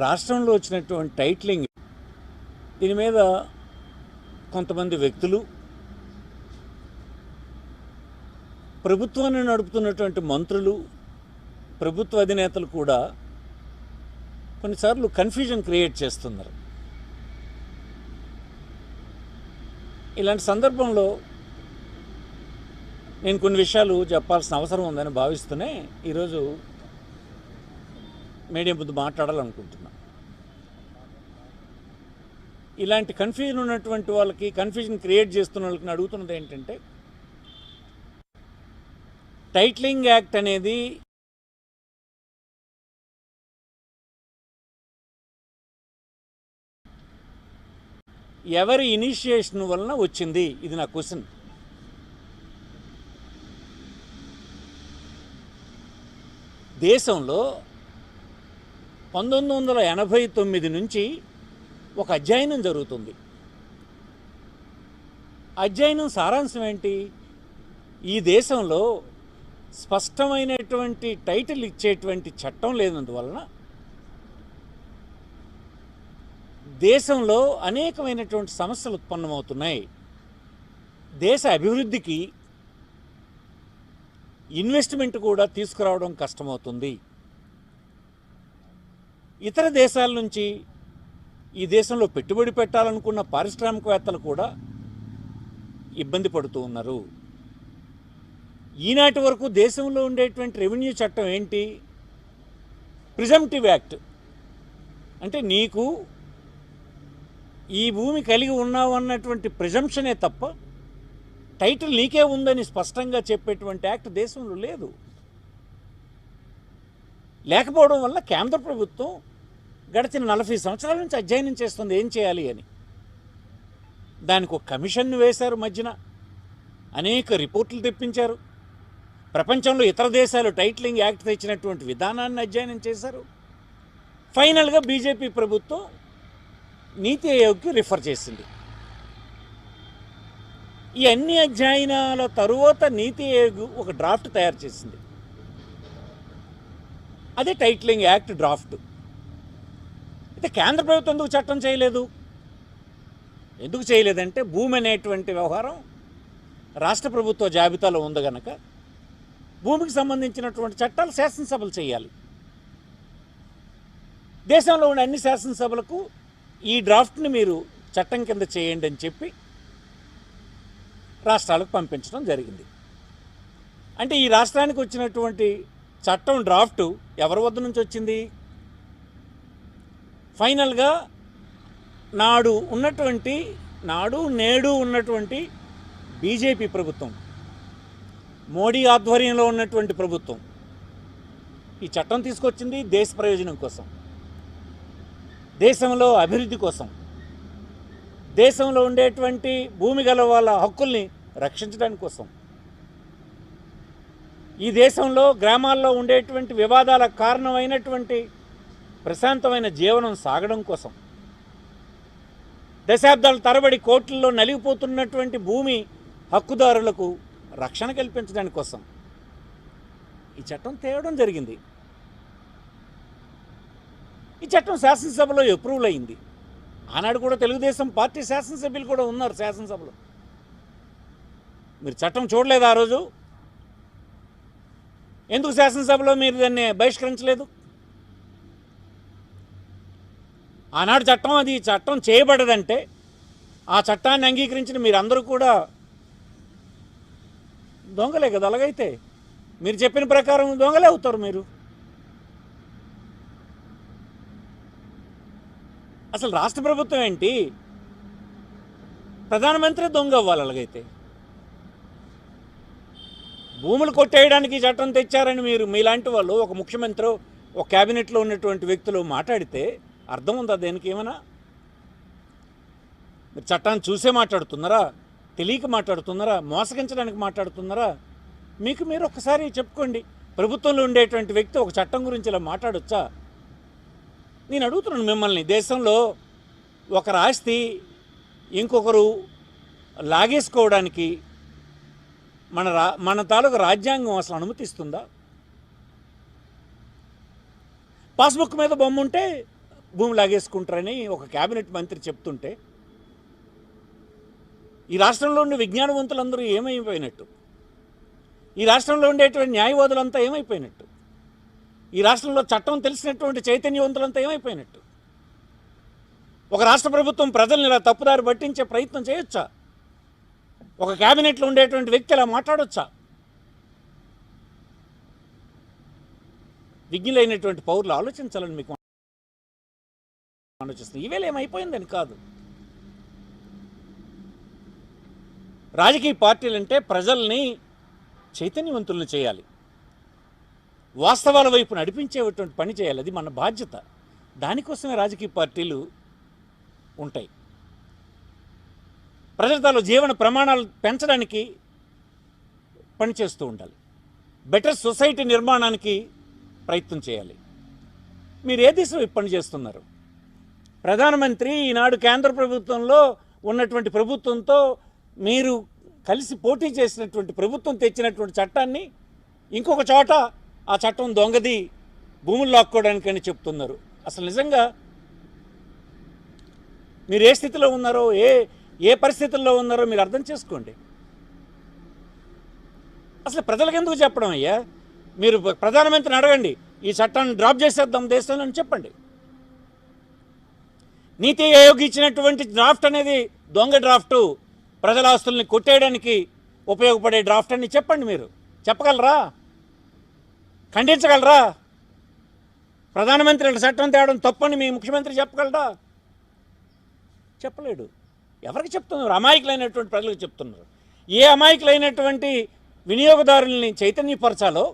రాష్ట్రంలో వచ్చినటువంటి టైట్లింగ్ దీని మీద కొంతమంది వ్యక్తులు ప్రభుత్వాన్ని నడుపుతున్నటువంటి మంత్రులు ప్రభుత్వ అధినేతలు కూడా కొన్నిసార్లు కన్ఫ్యూజన్ క్రియేట్ చేస్తున్నారు. ఇలాంటి సందర్భంలో నేను కొన్ని విషయాలు చెప్పాల్సిన అవసరం ఉందని భావిస్తూనే ఈరోజు మీడియం ముందు మాట్లాడాలనుకుంటున్నా. ఇలాంటి కన్ఫ్యూజన్ ఉన్నటువంటి వాళ్ళకి కన్ఫ్యూజన్ క్రియేట్ చేస్తున్న వాళ్ళకి అడుగుతున్నది ఏంటంటే టైట్లింగ్ యాక్ట్ అనేది ఎవరి ఇనిషియేషన్ వలన వచ్చింది? ఇది నా క్వశ్చన్. దేశంలో పంతొమ్మిది వందల ఎనభై తొమ్మిది నుంచి ఒక అధ్యయనం జరుగుతుంది. అధ్యయనం సారాంశం ఏంటి? ఈ దేశంలో స్పష్టమైనటువంటి టైటిల్ ఇచ్చేటువంటి చట్టం లేనందువలన దేశంలో అనేకమైనటువంటి సమస్యలు ఉత్పన్నమవుతున్నాయి. దేశ అభివృద్ధికి ఇన్వెస్ట్మెంట్ కూడా తీసుకురావడం కష్టమవుతుంది. ఇతర దేశాల నుంచి ఈ దేశంలో పెట్టుబడి పెట్టాలనుకున్న పారిశ్రామికవేత్తలు కూడా ఇబ్బంది పడుతూ ఉన్నారు. ఈనాటి వరకు దేశంలో ఉండేటువంటి రెవెన్యూ చట్టం ఏంటి? Presumptive act. అంటే నీకు ఈ భూమి కలిగి ఉన్నావు అన్నటువంటి ప్రిజంప్షనే తప్ప టైటిల్ నీకే ఉందని స్పష్టంగా చెప్పేటువంటి యాక్ట్ దేశంలో లేదు. లేకపోవడం వల్ల కేంద్ర ప్రభుత్వం గడిచిన నలభై సంవత్సరాల నుంచి అధ్యయనం చేస్తుంది. ఏం చేయాలి అని? దానికి ఒక కమిషన్ వేశారు మధ్యన. అనేక రిపోర్ట్లు తెప్పించారు. ప్రపంచంలో ఇతర దేశాలు టైటిలింగ్ యాక్ట్ తెచ్చినటువంటి విధానాన్ని అధ్యయనం చేశారు. ఫైనల్గా బీజేపీ ప్రభుత్వం నీతి ఆయోగ్కి రిఫర్ చేసింది. ఈ అన్ని అధ్యయనాల తరువాత నీతి ఆయోగ్ ఒక డ్రాఫ్ట్ తయారు చేసింది. అదే టైటిలింగ్ యాక్ట్ డ్రాఫ్ట్. అయితే కేంద్ర ప్రభుత్వం ఎందుకు చట్టం చేయలేదు? ఎందుకు చేయలేదంటే భూమి అనేటువంటి వ్యవహారం రాష్ట్ర ప్రభుత్వ జాబితాలో ఉంది గనక. భూమికి సంబంధించినటువంటి చట్టాలు శాసనసభలు చేయాలి. దేశంలో ఉన్న అన్ని శాసనసభలకు ఈ డ్రాఫ్ట్ని మీరు చట్టం కింద చేయండి అని చెప్పి రాష్ట్రాలకు పంపించడం జరిగింది. అంటే ఈ రాష్ట్రానికి వచ్చినటువంటి చట్టం డ్రాఫ్ట్ ఎవరి వద్ద నుంచి వచ్చింది? ఫైనల్గా నాడు ఉన్నటువంటి నాడు నేడు ఉన్నటువంటి బీజేపీ ప్రభుత్వం మోడీ ఆధ్వర్యంలో ఉన్నటువంటి ప్రభుత్వం ఈ చట్టం తీసుకొచ్చింది దేశ ప్రయోజనం కోసం దేశంలో అభివృద్ధి కోసం దేశంలో ఉండేటువంటి భూమి గల వాళ్ళ హక్కుల్ని రక్షించడానికి కోసం. ఈ దేశంలో గ్రామాల్లో ఉండేటువంటి వివాదాల కారణమైనటువంటి ప్రశాంతమైన జీవనం సాగడం కోసం. దశాబ్దాల తరబడి కోట్లలో నలిగిపోతున్నటువంటి భూమి హక్కుదారులకు రక్షణ కల్పించడానికి కోసం. ఈ చట్టం తేవడం జరిగింది. ఈ చట్టం శాసనసభలో అప్రూవల్ అయింది. ఆనాడు కూడా తెలుగుదేశం పార్టీ శాసనసభ్యులు కూడా ఉన్నారు శాసనసభలో. మీరు చట్టం చూడలేదు ఆ రోజు? ఎందుకు శాసనసభలో మీరు దాన్ని బహిష్కరించలేదు? ఆనాడు చట్టం అది చట్టం చేయబడదంటే ఆ చట్టాన్ని అంగీకరించిన మీరందరూ కూడా దొంగలే కదా అలాగైతే. మీరు చెప్పిన ప్రకారం దొంగలే అవుతారు మీరు. అసలు రాష్ట్ర ప్రభుత్వం ఏంటి? ప్రధానమంత్రి దొంగ అవ్వాలి అలాగైతే. భూములు కొట్టేయడానికి చట్టం తెచ్చారని మీరు మీలాంటి వాళ్ళు ఒక ముఖ్యమంత్రి ఒక క్యాబినెట్లో ఉన్నటువంటి వ్యక్తులు మాట్లాడితే అర్థం ఉందా దేనికి ఏమైనా? మీరు చట్టాన్ని చూసే మాట్లాడుతున్నారా? తెలియక మాట్లాడుతున్నారా? మోసగించడానికి మాట్లాడుతున్నారా? మీకు మీరు ఒకసారి చెప్పుకోండి. ప్రభుత్వంలో ఉండేటువంటి వ్యక్తి ఒక చట్టం గురించి ఇలా మాట్లాడొచ్చా? నేను అడుగుతున్నాను మిమ్మల్ని. దేశంలో ఒకరు ఆస్తి ఇంకొకరు లాగేసుకోవడానికి మన రా మన తాలూకు రాజ్యాంగం అసలు అనుమతిస్తుందా? పాస్బుక్ మీద బొమ్మ ఉంటే భూమి లాగేసుకుంటారని ఒక కేబినెట్ మంత్రి చెప్తుంటే ఈ రాష్ట్రంలో ఉండే విజ్ఞానవంతులందరూ ఏమైపోయినట్టు? ఈ రాష్ట్రంలో ఉండేటువంటి న్యాయవాదులంతా ఏమైపోయినట్టు? ఈ రాష్ట్రంలో చట్టం తెలిసినటువంటి చైతన్యవంతులంతా ఏమైపోయినట్టు? ఒక రాష్ట్ర ప్రభుత్వం ప్రజల్ని ఇలా తప్పుదారి పట్టించే ప్రయత్నం చేయొచ్చా? ఒక క్యాబినెట్లో ఉండేటువంటి వ్యక్తి ఇలా మాట్లాడొచ్చా? విజ్ఞులైనటువంటి పౌరులు ఆలోచించాలని మీకు ఆలోచిస్తుంది. ఈవేళ ఏమైపోయిందని కాదు. రాజకీయ పార్టీలు అంటే ప్రజల్ని చైతన్యవంతులను చేయాలి. వాస్తవాల వైపు నడిపించేటువంటి పని చేయాలి. అది మన బాధ్యత. దానికోసమే రాజకీయ పార్టీలు ఉంటాయి. ప్రజల తాలూ జీవన ప్రమాణాలు పెంచడానికి పనిచేస్తూ ఉండాలి. బెటర్ సొసైటీ నిర్మాణానికి ప్రయత్నం చేయాలి. మీరు ఏ దిశలో పని చేస్తున్నారు? ప్రధానమంత్రి ఈనాడు కేంద్ర ప్రభుత్వంలో ఉన్నటువంటి ప్రభుత్వంతో మీరు కలిసి పోటీ చేసినటువంటి ప్రభుత్వం తెచ్చినటువంటి చట్టాన్ని ఇంకొక చోట ఆ చట్టం దొంగది భూములు లాక్కోవడానికని చెప్తున్నారు. అసలు నిజంగా మీరు ఏ స్థితిలో ఉన్నారో ఏ ఏ పరిస్థితుల్లో ఉన్నారో మీరు అర్థం చేసుకోండి. అసలు ప్రజలకు ఎందుకు చెప్పడం అయ్యా? మీరు ప్రధానమంత్రిని అడగండి ఈ చట్టాన్ని డ్రాప్ చేసేద్దాం దేశంలో చెప్పండి. నీతి ఆయోగ్ ఇచ్చినటువంటి డ్రాఫ్ట్ అనేది దొంగ డ్రాఫ్టు ప్రజల ఆస్తుల్ని కొట్టేయడానికి ఉపయోగపడే డ్రాఫ్ట్ అని చెప్పండి మీరు. చెప్పగలరా? ఖండించగలరా? ప్రధానమంత్రి చట్టం తేవడం తప్పని మీ ముఖ్యమంత్రి చెప్పగలరా చెప్పలేడు. ఎవరికి చెప్తున్నారు? అమాయకులైనటువంటి ప్రజలకు చెప్తున్నారు. ఏ అమాయకులైనటువంటి వినియోగదారుల్ని చైతన్యపరచాలో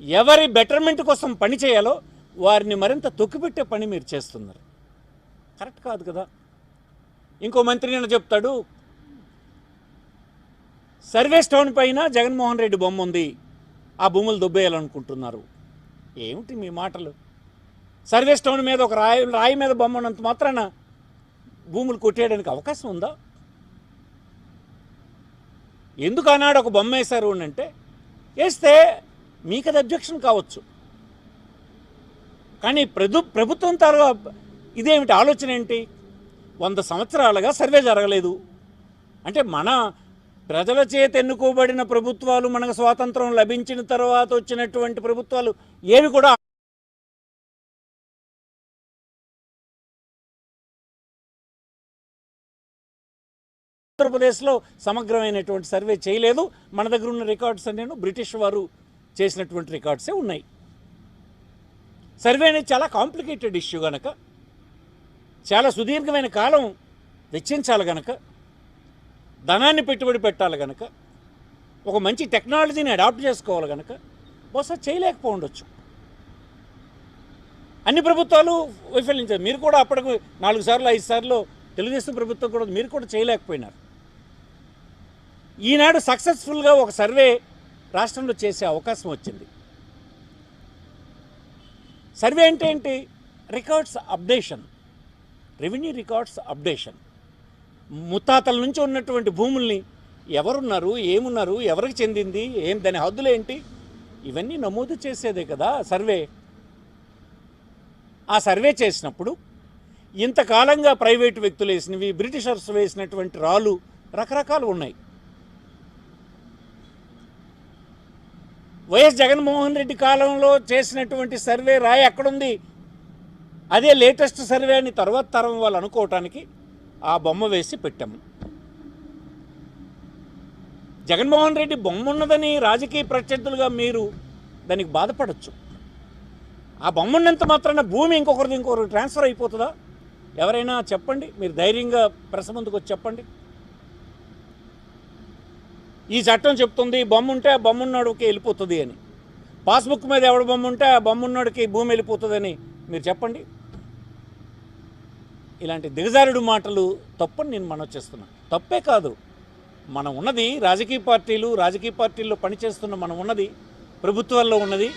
ఎవరి బెటర్మెంట్ కోసం పని చేయాలో వారిని మరింత తొక్కిపెట్టే పని మీరు చేస్తున్నారు. కరెక్ట్ కాదు కదా. ఇంకో మంత్రి నేను చెప్తాడు సర్వే స్టోన్ పైన జగన్మోహన్ రెడ్డి బొమ్మ ఉంది ఆ భూములు దుబ్బేయాలనుకుంటున్నారు. ఏమిటి మీ మాటలు? సర్వే స్టోన్ మీద ఒక రాయి రాయి మీద బొమ్మ ఉన్నంత మాత్రాన భూములు కొట్టేయడానికి అవకాశం ఉందా? ఎందుకు ఆనాడు ఒక బొమ్మ వేశారు అని అంటే వేస్తే మీకు అది అబ్జెక్షన్ కావచ్చు. కానీ ప్రభు ప్రభుత్వం తరగా ఇదేమిటి ఆలోచన ఏంటి? వంద సంవత్సరాలుగా సర్వే జరగలేదు. అంటే మన ప్రజల చేత ఎన్నుకోబడిన ప్రభుత్వాలు మనకు స్వాతంత్రం లభించిన తర్వాత వచ్చినటువంటి ప్రభుత్వాలు ఏవి కూడా ఆంధ్రప్రదేశ్లో సమగ్రమైనటువంటి సర్వే చేయలేదు. మన దగ్గర ఉన్న రికార్డ్స్ అన్నీ బ్రిటిష్ వారు చేసినటువంటి రికార్డ్సే ఉన్నాయి. సర్వే అనేది చాలా కాంప్లికేటెడ్ ఇష్యూ కనుక చాలా సుదీర్ఘమైన కాలం వెచ్చించాలి గనక ధనాన్ని పెట్టుబడి పెట్టాలి గనక ఒక మంచి టెక్నాలజీని అడాప్ట్ చేసుకోవాలి గనక బహుశా చేయలేకపోవచ్చు అన్ని ప్రభుత్వాలు వైఫల్యించారు మీరు కూడా అప్పటికి నాలుగు సార్లు ఐదు సార్లు తెలుగుదేశం ప్రభుత్వం కూడా మీరు కూడా చేయలేకపోయినారు. ఈనాడు సక్సెస్ఫుల్గా ఒక సర్వే రాష్ట్రంలో చేసే అవకాశం వచ్చింది. సర్వే అంటే ఏంటి? Records updation. Revenue records updation. ముత్తాతల నుంచి ఉన్నటువంటి భూముల్ని ఎవరున్నారు ఏమున్నారు ఎవరికి చెందింది ఏం దాని హద్దులు ఏంటి? ఇవన్నీ నమోదు చేసేదే కదా సర్వే. ఆ సర్వే చేసినప్పుడు ఇంతకాలంగా ప్రైవేటు వ్యక్తులు వేసినవి బ్రిటిషర్స్ వేసినటువంటి రాళ్ళు రకరకాలు ఉన్నాయి. వైఎస్ జగన్మోహన్ రెడ్డి కాలంలో చేసినటువంటి సర్వే రాయి ఎక్కడుంది? అదే లేటెస్ట్ సర్వే అని తర్వాత తరం వాళ్ళు అనుకోవటానికి ఆ బొమ్మ వేసి పెట్టాము. జగన్మోహన్ రెడ్డి బొమ్మ ఉన్నదని రాజకీయ ప్రత్యర్థులుగా మీరు దానికి బాధపడచ్చు. ఆ బొమ్మ ఉన్నంత మాత్రాన భూమి ఇంకొకరిది ఇంకొకరికి ట్రాన్స్ఫర్ అయిపోతుందా? ఎవరైనా చెప్పండి మీరు ధైర్యంగా ప్రెస్ ముందుకు వచ్చి చెప్పండి. ఈ చట్టం చెప్తుంది బొమ్మ ఉంటే ఆ బొమ్మ ఉన్నోడికి వెళ్ళిపోతుంది అని. పాస్బుక్ మీద ఎవడ బొమ్మ ఉంటే ఆ బొమ్మ ఉన్నోడికి భూమి వెళ్ళిపోతుందని మీరు చెప్పండి. ఇలాంటి దిగజారుడు మాటలు తప్పని నేను మనం చేస్తున్నాను తప్పే కాదు. మనం ఉన్నది రాజకీయ పార్టీలు రాజకీయ పార్టీల్లో పనిచేస్తున్న మనం ఉన్నది ప్రభుత్వాల్లో ఉన్నది.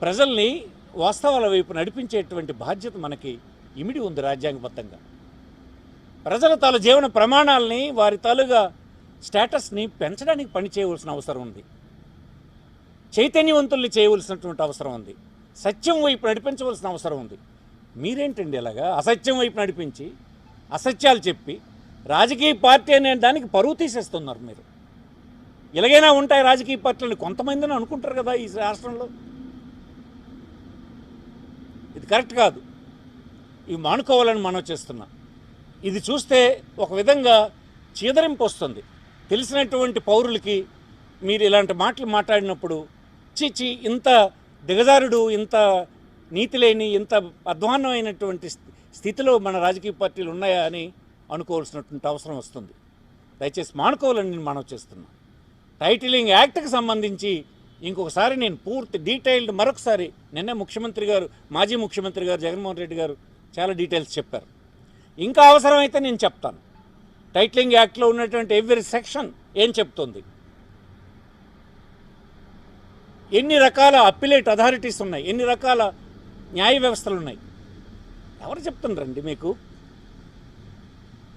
ప్రజల్ని వాస్తవాల వైపు నడిపించేటువంటి బాధ్యత మనకి ఇమిడి ఉంది రాజ్యాంగబద్ధంగా. ప్రజల తాలూ జీవన ప్రమాణాలని వారి తాలుగా స్టేటస్ని పెంచడానికి పని చేయవలసిన అవసరం ఉంది. చైతన్యవంతుల్ని చేయవలసినటువంటి అవసరం ఉంది. సత్యం వైపు నడిపించవలసిన అవసరం ఉంది. మీరేంటండి ఇలాగా అసత్యం వైపు నడిపించి అసత్యాలు చెప్పి రాజకీయ పార్టీ అనే దానికి పరువు తీసేస్తున్నారు మీరు. ఇలాగైనా ఉంటాయి రాజకీయ పార్టీలని కొంతమందిని అనుకుంటారు కదా ఈ రాష్ట్రంలో? ఇది కరెక్ట్ కాదు. ఇవి మానుకోవాలని మనం చేస్తున్నాం. ఇది చూస్తే ఒక విధంగా చీదరింపు వస్తుంది. తెలిసినటువంటి పౌరులకి మీరు ఇలాంటి మాటలు మాట్లాడినప్పుడు చీచి ఇంత దిగజారుడు ఇంత నీతి లేని ఇంత అధ్వాన్నమైనటువంటి స్థితిలో మన రాజకీయ పార్టీలు ఉన్నాయా అని అనుకోవాల్సినటువంటి అవసరం వస్తుంది. దయచేసి మానుకోవాలని నేను మనం చేస్తున్నాను. టైటిలింగ్ యాక్ట్కి సంబంధించి ఇంకొకసారి నేను పూర్తి డీటెయిల్డ్ మరొకసారి నిన్నే ముఖ్యమంత్రి గారు మాజీ ముఖ్యమంత్రి గారు జగన్మోహన్ రెడ్డి గారు చాలా డీటెయిల్స్ చెప్పారు. ఇంకా అవసరమైతే నేను చెప్తాను. టైటిలింగ్ యాక్ట్లో ఉన్నటువంటి ఎవ్రీ సెక్షన్ ఏం చెప్తుంది? ఎన్ని రకాల అప్పిలేట్ అథారిటీస్ ఉన్నాయి? ఎన్ని రకాల న్యాయ వ్యవస్థలు ఉన్నాయి? ఎవరు చెప్తుండ్రండి మీకు?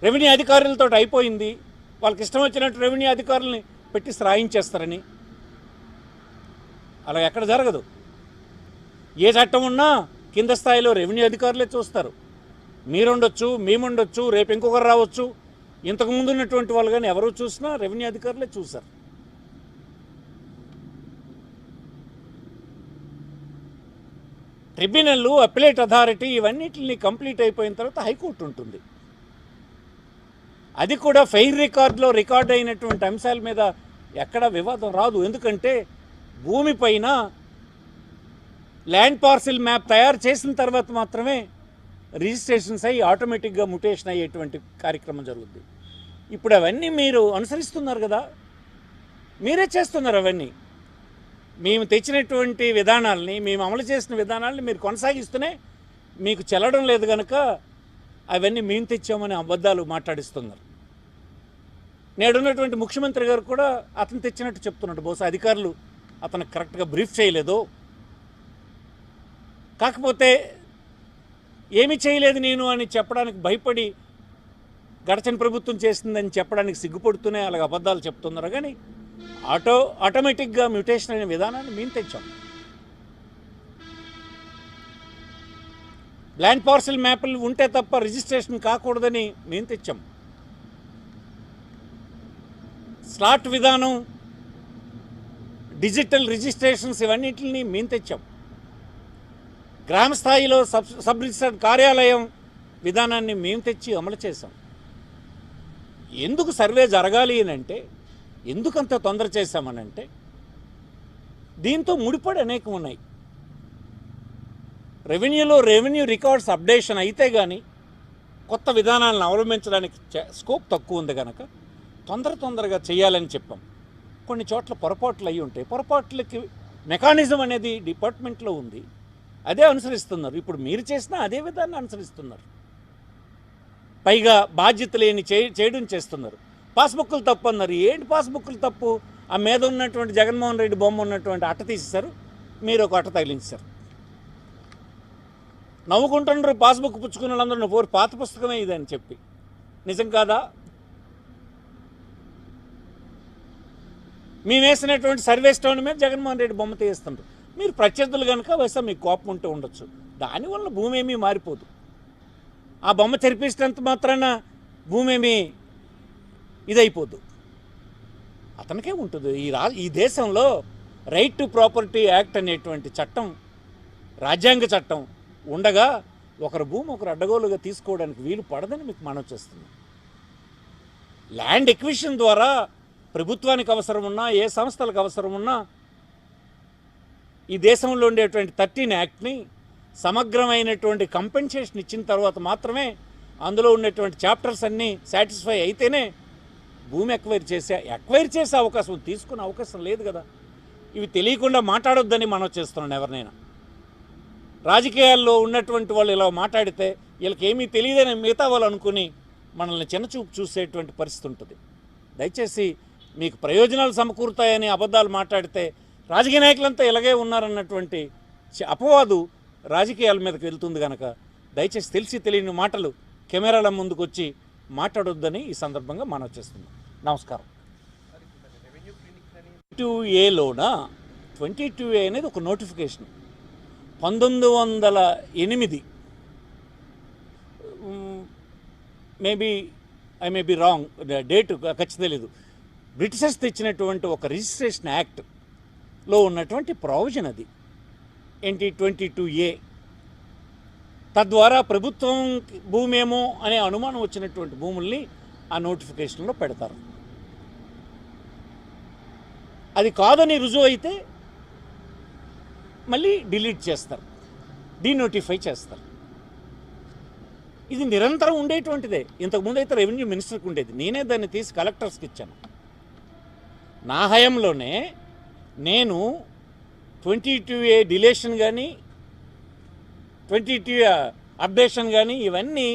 రెవెన్యూ అధికారులతో అయిపోయింది. వాళ్ళకి ఇష్టం వచ్చినట్టు రెవెన్యూ అధికారులని పెట్టి శ్రాయించేస్తారని అలా ఎక్కడ జరగదు. ఏ చట్టం ఉన్నా కింద స్థాయిలో రెవెన్యూ అధికారులే చూస్తారు. మీరుండొచ్చు మేముండొచ్చు రేపు ఇంకొకరు రావచ్చు. ఇంతకుముందు ఉన్నటువంటి వాళ్ళు కానీ ఎవరు చూసినా రెవెన్యూ అధికారులే చూశారు. ట్రిబ్యునల్ అప్లేట్ అథారిటీ ఇవన్నిటిని కంప్లీట్ అయిపోయిన తర్వాత హైకోర్టు ఉంటుంది. అది కూడా ఫెయిర్ రికార్డులో రికార్డ్ అయినటువంటి అంశాల మీద ఎక్కడ వివాదం రాదు. ఎందుకంటే భూమిపైన ల్యాండ్ పార్సిల్ మ్యాప్ తయారు చేసిన తర్వాత మాత్రమే రిజిస్ట్రేషన్స్ అయ్యి ఆటోమేటిక్గా ముటేషన్ అయ్యేటువంటి కార్యక్రమం జరుగుద్ది. ఇప్పుడు అవన్నీ మీరు అనుసరిస్తున్నారు కదా? మీరే చేస్తున్నారు అవన్నీ. మేము తెచ్చినటువంటి విధానాలని మేము అమలు చేసిన విధానాలని మీరు కొనసాగిస్తూనే మీకు చెల్లడం లేదు కనుక అవన్నీ మేము తెచ్చామని అబద్ధాలు మాట్లాడిస్తున్నారు. నేడున్నటువంటి ముఖ్యమంత్రి గారు కూడా అతను తెచ్చినట్టు చెప్తున్నాడు. బహుశా అధికారులు అతను కరెక్ట్గా బ్రీఫ్ చేయలేదు. కాకపోతే ఏమి చేయలేదు నేను అని చెప్పడానికి భయపడి గడచని ప్రభుత్వం చేసిందని చెప్పడానికి సిగ్గుపడుతూనే అలాగ అబద్ధాలు చెప్తున్నారు. కానీ ఆటో ఆటోమేటిక్గా మ్యూటేషన్ అనే విధానాన్ని మేము తెచ్చాం. ల్యాండ్ పార్సల్ మ్యాప్లు ఉంటే తప్ప రిజిస్ట్రేషన్ కాకూడదని మేము తెచ్చాం. స్లాట్ విధానం డిజిటల్ రిజిస్ట్రేషన్స్ ఇవన్నిటిని మేము తెచ్చాం. గ్రామ స్థాయిలో సబ్ సబ్ రిజిస్టర్ కార్యాలయం విధానాన్ని మేము తెచ్చి అమలు చేసాం ఎందుకు సర్వే జరగాలి అని అంటే ఎందుకంత తొందర చేశామనంటే దీంతో ముడిపడి అనేకం ఉన్నాయి రెవెన్యూలో రెవెన్యూ రికార్డ్స్ అప్డేషన్ అయితే కానీ కొత్త విధానాలను అవలంబించడానికి స్కోప్ తక్కువ ఉంది కనుక తొందర తొందరగా చేయాలని చెప్పాం. కొన్ని చోట్ల పొరపాట్లు అయి ఉంటాయి. పొరపాట్లకి మెకానిజం అనేది డిపార్ట్మెంట్లో ఉంది. అదే అనుసరిస్తున్నారు. ఇప్పుడు మీరు చేసినా అదే విధాన్ని అనుసరిస్తున్నారు. పైగా బాధ్యత లేని చే చేయడం చేస్తున్నారు. పాస్బుక్లు తప్పు అన్నారు. ఏంటి పాస్బుక్లు తప్పు? ఆ మీద ఉన్నటువంటి జగన్మోహన్ రెడ్డి బొమ్మ ఉన్నటువంటి అట్ట తీసేశారు. మీరు ఒక అట్ట తగిలించారు. నవ్వుకుంటున్నారు పాస్బుక్ పుచ్చుకున్న వాళ్ళందరూ పోరు పాత పుస్తకమే ఇది అని చెప్పి. నిజం కాదా? మేము వేసినటువంటి సర్వే స్టోన్ మీద జగన్మోహన్ రెడ్డి బొమ్మ తీస్తుండ్రు. మీరు ప్రత్యర్థులు కనుక వస్తే మీకు కోపం ఉంటూ ఉండొచ్చు. దానివల్ల భూమి ఏమీ మారిపోదు. ఆ బొమ్మ తెరిపించినంత మాత్రాన భూమి ఏమీ ఇదైపోద్దు. అతనికే ఉంటుంది. ఈ రా ఈ దేశంలో రైట్ టు ప్రాపర్టీ యాక్ట్ అనేటువంటి చట్టం రాజ్యాంగ చట్టం ఉండగా ఒకరు భూమి ఒకరు అడ్డగోలుగా తీసుకోవడానికి వీలు పడదని మీకు మనం చేస్తున్నాం. ల్యాండ్ ఎక్విషన్ ద్వారా ప్రభుత్వానికి అవసరం ఉన్నా ఏ సంస్థలకు అవసరం ఉన్నా ఈ దేశంలో ఉండేటువంటి థర్టీన్ యాక్ట్ని సమగ్రమైనటువంటి కంపెన్సేషన్ ఇచ్చిన తర్వాత మాత్రమే అందులో ఉన్నటువంటి చాప్టర్స్ అన్నీ సాటిస్ఫై అయితేనే భూమి ఎక్వైర్ చేసే ఎక్వైర్ చేసే అవకాశం తీసుకునే అవకాశం లేదు కదా. ఇవి తెలియకుండా మాట్లాడొద్దని మనం చేస్తున్నాం ఎవరినైనా. రాజకీయాల్లో ఉన్నటువంటి వాళ్ళు ఇలా మాట్లాడితే వీళ్ళకి ఏమీ తెలియదని మిగతా వాళ్ళు అనుకుని మనల్ని చిన్నచూపు చూసేటువంటి పరిస్థితి ఉంటుంది. దయచేసి మీకు ప్రయోజనాలు సమకూరుతాయని అబద్ధాలు మాట్లాడితే రాజకీయ నాయకులంతా ఇలాగే ఉన్నారన్నటువంటి అపవాదు రాజకీయాల మీదకి వెళ్తుంది కనుక దయచేసి తెలిసి తెలియని మాటలు కెమెరాల ముందుకు వచ్చి మాట్లాడొద్దని ఈ సందర్భంగా మనం చేస్తున్నాం. నమస్కారం. టూ ఏలోన ట్వంటీ టూ ఏ అనేది ఒక నోటిఫికేషన్. పంతొమ్మిది వందల ఎనిమిది. Maybe I may be wrong date ఖచ్చితంగా లేదు బ్రిటిషర్స్ తెచ్చినటువంటి ఒక రిజిస్ట్రేషన్ యాక్ట్లో ఉన్నటువంటి ప్రావిజన్ అది. ఏంటి ట్వంటీ టూ ఏ? తద్వారా ప్రభుత్వం భూమేమో అనే అనుమానం వచ్చినటువంటి భూముల్ని ఆ నోటిఫికేషన్లో పెడతారు. అది కాదని రుజువు అయితే మళ్ళీ డిలీట్ చేస్తారు డీనోటిఫై చేస్తారు. ఇది నిరంతరం ఉండేటువంటిదే. ఇంతకుముందు అయితే రెవెన్యూ మినిస్టర్కి ఉండేది. నేనే దాన్ని తీసి కలెక్టర్స్కి ఇచ్చాను. నా హయంలోనే నేను ట్వంటీ టూ ఏ డిలేషన్ కానీ ట్వంటీ టూ అప్డేషన్ కానీ ఇవన్నీ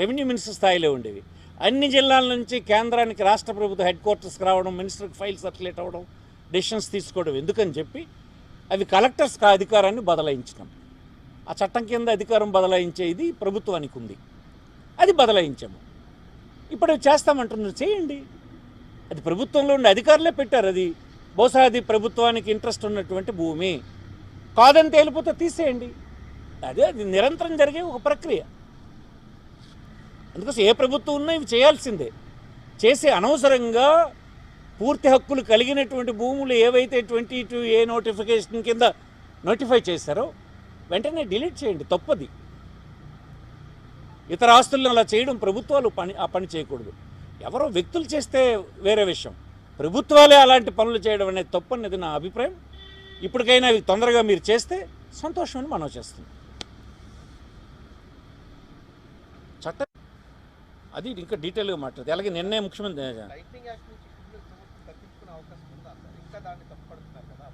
రెవెన్యూ మినిస్టర్ స్థాయిలో ఉండేవి. అన్ని జిల్లాల నుంచి కేంద్రానికి రాష్ట్ర ప్రభుత్వ హెడ్ క్వార్టర్స్కి రావడం మినిస్టర్కి ఫైల్ సర్క్యులేట్ అవ్వడం డెసిషన్స్ తీసుకోవడం. ఎందుకని చెప్పి అవి కలెక్టర్స్కి అధికారాన్ని బదలాయించినాం. ఆ చట్టం కింద అధికారం బదలాయించేది ప్రభుత్వానికి ఉంది. అది బదలాయించాము. ఇప్పుడు చేస్తామంటున్నారు. చేయండి. అది ప్రభుత్వంలో ఉండే అధికారులే పెట్టారు. అది బహుశా అది ప్రభుత్వానికి ఇంట్రెస్ట్ ఉన్నటువంటి భూమి. కాదని తేలిపోతే తీసేయండి. అదే అది నిరంతరం జరిగే ఒక ప్రక్రియ. అందుకోసం ఏ ప్రభుత్వం ఉన్నా ఇవి చేయాల్సిందే. చేసి అనవసరంగా పూర్తి హక్కులు కలిగినటువంటి భూములు ఏవైతే ట్వంటీ టూ ఏ నోటిఫికేషన్ కింద నోటిఫై చేశారో వెంటనే డిలీట్ చేయండి తప్పది. ఇతర ఆస్తులను అలా చేయడం ప్రభుత్వాలు పని ఆ పని చేయకూడదు. ఎవరో వ్యక్తులు చేస్తే వేరే విషయం. ప్రభుత్వాలే అలాంటి పనులు చేయడం అనేది తప్పు అనేది నా అభిప్రాయం. ఇప్పటికైనా అవి తొందరగా మీరు చేస్తే సంతోషం అని మనం చేస్తుంది చట్టం అది ఇంకా డీటెయిల్గా మాట్లాడదు. అలాగే నిన్నే ముఖ్యమంత్రి లైటింగ్ యాక్ట్ నుంచి క్రిమినల్ తప్పించుకునే అవకాశం ఉందా సార్? ఇంకా దాన్ని తప్పడుతున్నారు కదా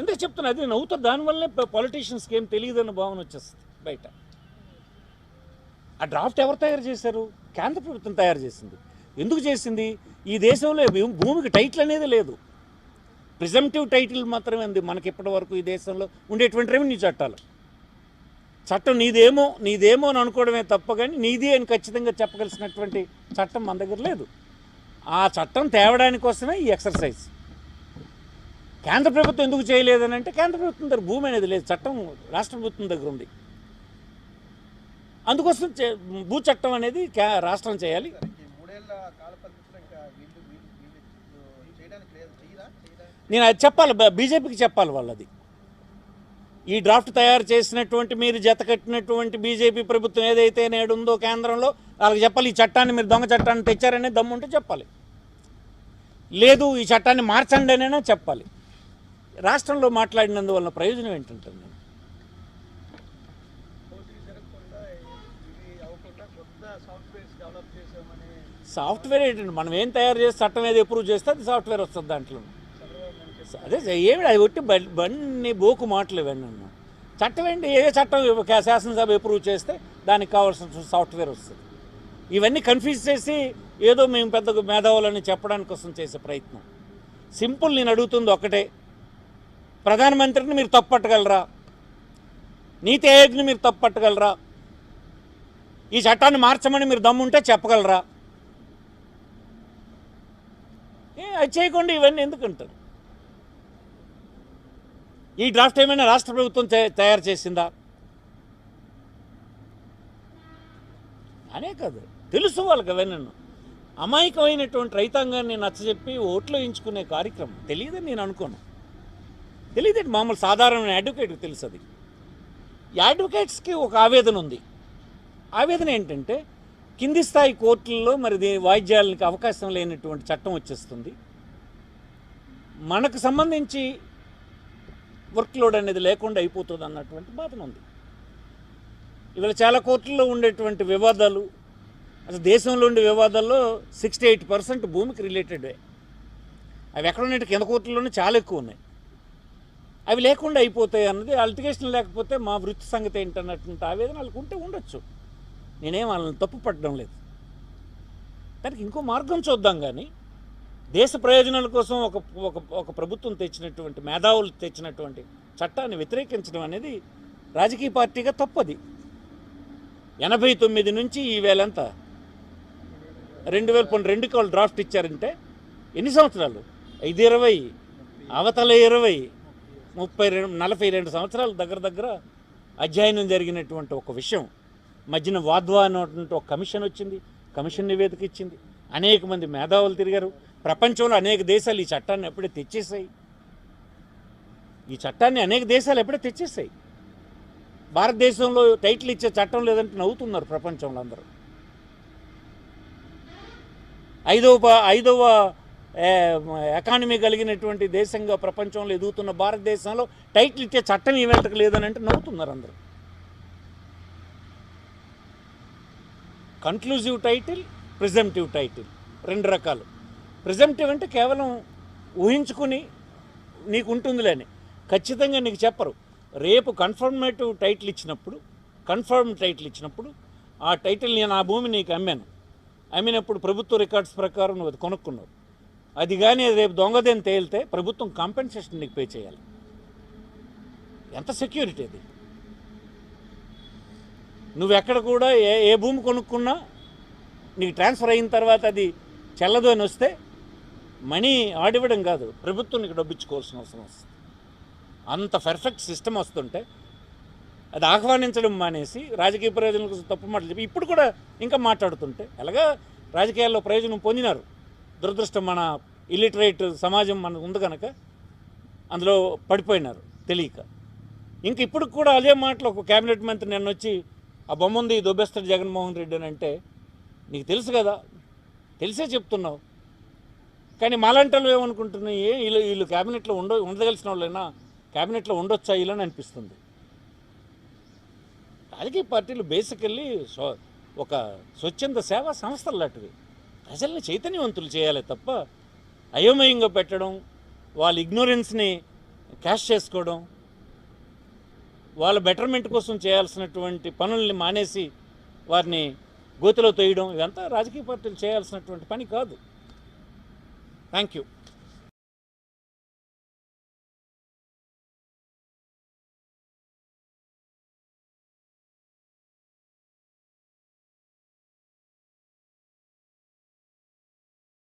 ఎందుకు చెప్తున్నా అది నవ్వుతారు. దానివల్లనే పాలిటీషియన్స్కి ఏం తెలియదన్న భావన వచ్చేస్తుంది బయట. ఆ డ్రాఫ్ట్ ఎవరు తయారు చేశారు? కేంద్ర ప్రభుత్వం తయారు చేసింది. ఎందుకు చేసింది? ఈ దేశంలో భూమికి టైటిల్ అనేది లేదు. ప్రిజంప్టివ్ టైటిల్ మాత్రమే ఉంది మనకి ఇప్పటి వరకు ఈ దేశంలో ఉండేటువంటి రెవెన్యూ చట్టాలు. చట్టం నీదేమో నీదేమో అని అనుకోవడమే తప్ప కానీ నీది అని ఖచ్చితంగా చెప్పగలిసినటువంటి చట్టం మన దగ్గర లేదు. ఆ చట్టం తేవడానికి కోసమే ఈ ఎక్సర్సైజ్ కేంద్ర ప్రభుత్వం ఎందుకు చేయలేదని అంటే కేంద్ర ప్రభుత్వం దగ్గర భూమి అనేది లేదు చట్టం రాష్ట్ర ప్రభుత్వం దగ్గర ఉంది. అందుకోసం భూ చట్టం అనేది రాష్ట్రం చేయాలి. నేను అది చెప్పాలి బీజేపీకి చెప్పాలి వాళ్ళది. ఈ డ్రాఫ్ట్ తయారు చేసినటువంటి మీరు జత కట్టినటువంటి బీజేపీ ప్రభుత్వం ఏదైతే నేడు ఉందో కేంద్రంలో వాళ్ళకి చెప్పాలి ఈ చట్టాన్ని మీరు దొంగ చట్టాన్ని తెచ్చారనే దమ్ముంటే చెప్పాలి. లేదు ఈ చట్టాన్ని మార్చండి అనైనా చెప్పాలి. రాష్ట్రంలో మాట్లాడినందువల్ల ప్రయోజనం ఏంటంటే నేను సాఫ్ట్వేర్ ఏంటండి? మనం ఏం తయారు చేసి చట్టం ఏది అప్రూవ్ చేస్తే అది సాఫ్ట్వేర్ వస్తుంది దాంట్లో. అదే ఏమి అది ఒట్టి బండి బోకు మాటలు ఇవన్నీ చట్టం ఏంటి? ఏ చట్టం శాసనసభ అప్రూవ్ చేస్తే దానికి కావాల్సిన సాఫ్ట్వేర్ వస్తుంది. ఇవన్నీ కన్ఫ్యూజ్ చేసి ఏదో మేము పెద్ద మేధావులని చెప్పడానికి కోసం చేసే ప్రయత్నం. సింపుల్ నేను అడుగుతుంది ఒకటే. ప్రధానమంత్రిని మీరు తప్పట్టగలరా? నీతి ఆయోగ్ని మీరు తప్పట్టగలరా? ఈ చట్టాన్ని మార్చమని మీరు దమ్ముంటే చెప్పగలరా? ఏ అది చేయకుండా ఇవన్నీ ఎందుకు అంటారు? ఈ డ్రాఫ్ట్ ఏమైనా రాష్ట్ర ప్రభుత్వం తయారు చేసిందా? అనే కాదు. తెలుసు వాళ్ళకి అవన్నీ. అమాయకమైనటువంటి రైతాంగాన్ని నచ్చజెప్పి ఓట్లు వేయించుకునే కార్యక్రమం. తెలియదని నేను అనుకోను. తెలియదండి మామూలు సాధారణ అడ్వకేట్కి తెలుసు అది. ఈ అడ్వకేట్స్కి ఒక ఆవేదన ఉంది. ఆవేదన ఏంటంటే కింది స్థాయి కోర్టుల్లో మరి వాయిద్యాలకి వాయిద్యాలకు అవకాశం లేనటువంటి చట్టం వచ్చేస్తుంది. మనకు సంబంధించి వర్క్ లోడ్ అనేది లేకుండా అయిపోతుంది అన్నటువంటి బాధన ఉంది. ఇవాళ చాలా కోర్టుల్లో ఉండేటువంటి వివాదాలు అసలు దేశంలో ఉండే వివాదాల్లో సిక్స్టీ ఎయిట్ పర్సెంట్ భూమికి రిలేటెడే అవి ఎక్కడ ఉన్నట్టు కింద కోర్టుల్లోనే చాలా ఎక్కువ ఉన్నాయి. అవి లేకుండా అయిపోతాయి అన్నది అల్టిగేషన్ లేకపోతే మా వృత్తి సంగతి ఏంటన్నటువంటి ఆవేదన వాళ్ళకు ఉంటే ఉండొచ్చు. నేనేం వాళ్ళని తప్పు పట్టడం లేదు. దానికి ఇంకో మార్గం చూద్దాం కానీ దేశ ప్రయోజనాల కోసం ఒక ఒక ఒక ప్రభుత్వం తెచ్చినటువంటి మేధావులు తెచ్చినటువంటి చట్టాన్ని వ్యతిరేకించడం అనేది రాజకీయ పార్టీగా తప్పది. ఎనభై తొమ్మిది నుంచి ఈ వేలంతా. రెండు వేల పన్నెండు రెండుకి వాళ్ళు డ్రాఫ్ట్ ఇచ్చారంటే ఎన్ని సంవత్సరాలు? ఐదు ఇరవై అవతల ఇరవై ముప్పై రెండు నలభై రెండు సంవత్సరాలు దగ్గర దగ్గర అధ్యయనం జరిగినటువంటి ఒక విషయం. మధ్యన వాద్వా అనేటువంటి ఒక కమిషన్ వచ్చింది కమిషన్ నివేదిక ఇచ్చింది. అనేక మంది మేధావులు తిరిగారు. ప్రపంచంలో అనేక దేశాలు ఈ చట్టాన్ని ఎప్పుడే తెచ్చేసాయి ఈ చట్టాన్ని అనేక దేశాలు ఎప్పుడే తెచ్చేసాయి భారతదేశంలో టైటిల్ ఇచ్చే చట్టం లేదంటే నవ్వుతున్నారు ప్రపంచంలో అందరూ. ఐదవ ప- ఐదవ ఎకానమీ కలిగినటువంటి దేశంగా ప్రపంచంలో ఎదుగుతున్న భారతదేశంలో టైటిల్ ఇచ్చే చట్టం ఈ వేళకు లేదని అంటే నవ్వుతున్నారు అందరూ. కన్క్లూజివ్ టైటిల్ ప్రిజెంటివ్ టైటిల్ రెండు రకాలు. ప్రిజెంటివ్ అంటే కేవలం ఊహించుకుని నీకు ఉంటుందిలేని. ఖచ్చితంగా నీకు చెప్పరు. రేపు కన్ఫర్మేటివ్ టైటిల్ ఇచ్చినప్పుడు కన్ఫర్మ్ టైటిల్ ఇచ్చినప్పుడు ఆ టైటిల్ నేను ఆ భూమి నీకు అమ్మాను. అమ్మినప్పుడు ప్రభుత్వ రికార్డ్స్ ప్రకారం నువ్వు అది కొనుక్కున్నావు. అది కానీ రేపు దొంగదేని తేలితే ప్రభుత్వం కాంపెన్సేషన్ నీకు పే చేయాలి. ఎంత సెక్యూరిటీ అది? నువ్వు ఎక్కడ కూడా ఏ ఏ భూమి కొనుక్కున్నా నీకు ట్రాన్స్ఫర్ అయిన తర్వాత అది చెల్లదు అని వస్తే మనీ ఆడివ్వడం కాదు ప్రభుత్వానికి డబ్బిచ్చుకోవాల్సిన అవసరం వస్తుంది. అంత పర్ఫెక్ట్ సిస్టమ్ వస్తుంటే అది ఆహ్వానించడం మానేసి రాజకీయ ప్రయోజనం కోసం తప్పు మాటలు చెప్పి ఇప్పుడు కూడా ఇంకా మాట్లాడుతుంటే ఎలాగా రాజకీయాల్లో ప్రయోజనం పొందినారు. దురదృష్టం మన ఇలిటరేట్ సమాజం మన ఉంది కనుక అందులో పడిపోయినారు తెలియక. ఇంక ఇప్పుడు కూడా అదే మాటలు ఒక కేబినెట్ మంత్రి నిన్న వచ్చి ఆ బొమ్మ ఉంది దొబ్బేస్తాడు జగన్మోహన్ రెడ్డి అని అంటే నీకు తెలుసు కదా తెలిసే చెప్తున్నావు. కానీ మాలాంటి ఏమనుకుంటున్నాయి? వీళ్ళు వీళ్ళు క్యాబినెట్లో ఉండ ఉండగలిసిన వాళ్ళైనా క్యాబినెట్లో ఉండొచ్చా వీళ్ళని అనిపిస్తుంది. రాజకీయ పార్టీలు బేసికల్లీ స్వ ఒక స్వచ్ఛంద సేవా సంస్థలు లాంటివి. ప్రజల్ని చైతన్యవంతులు చేయాలి తప్ప అయోమయంగా పెట్టడం వాళ్ళ ఇగ్నోరెన్స్ని క్యాష్ చేసుకోవడం వాళ్ళ బెటర్మెంట్ కోసం చేయాల్సినటువంటి పనుల్ని మానేసి వారిని గోతిలో తోయడం ఇదంతా రాజకీయ పార్టీలు చేయాల్సినటువంటి పని కాదు. Thank you.